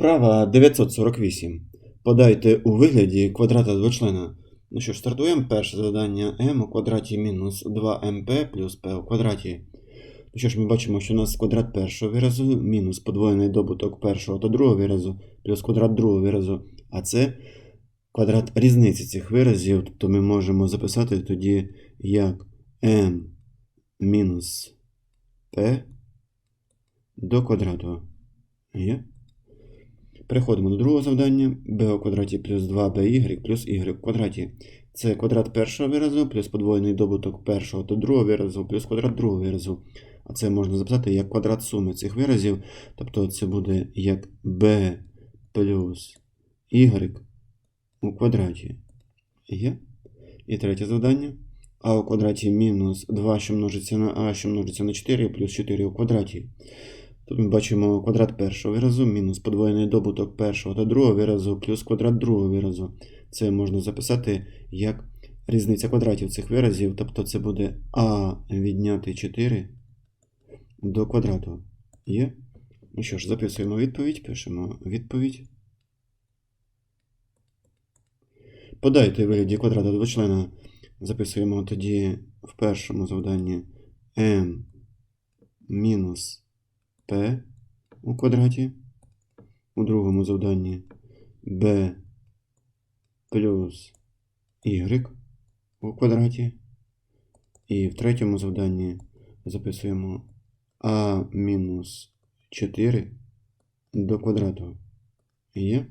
Вправа 948. Подайте у вигляді квадрата двочлена. Ну що ж, стартуємо. Перше завдання m у квадраті мінус 2mp плюс p у квадраті. Ну що ж, ми бачимо, що у нас квадрат першого виразу мінус подвоєний добуток першого та другого виразу плюс квадрат другого виразу. А це квадрат різниці цих виразів. Тобто ми можемо записати тоді як m мінус p до квадрату. Є? Переходимо до другого завдання. b у квадраті плюс 2by плюс y в квадраті. Це квадрат першого виразу плюс подвоєний добуток першого та другого виразу плюс квадрат другого виразу. А це можна записати як квадрат суми цих виразів. Тобто це буде як b плюс y у квадраті. Є? І третє завдання. а у квадраті мінус 2, що множиться на а, що множиться на 4, плюс 4 у квадраті. Тут ми бачимо квадрат першого виразу, мінус подвоєний добуток першого та другого виразу, плюс квадрат другого виразу. Це можна записати як різниця квадратів цих виразів, тобто це буде а відняти 4 до квадрату. Є? Ну що ж, записуємо відповідь, пишемо відповідь. Подайте вигляді квадрата двочлена. Записуємо тоді в першому завданні m мінус p у квадраті. У другому завданні b плюс y у квадраті. І в третьому завданні записуємо а мінус 4 до квадрату. Є?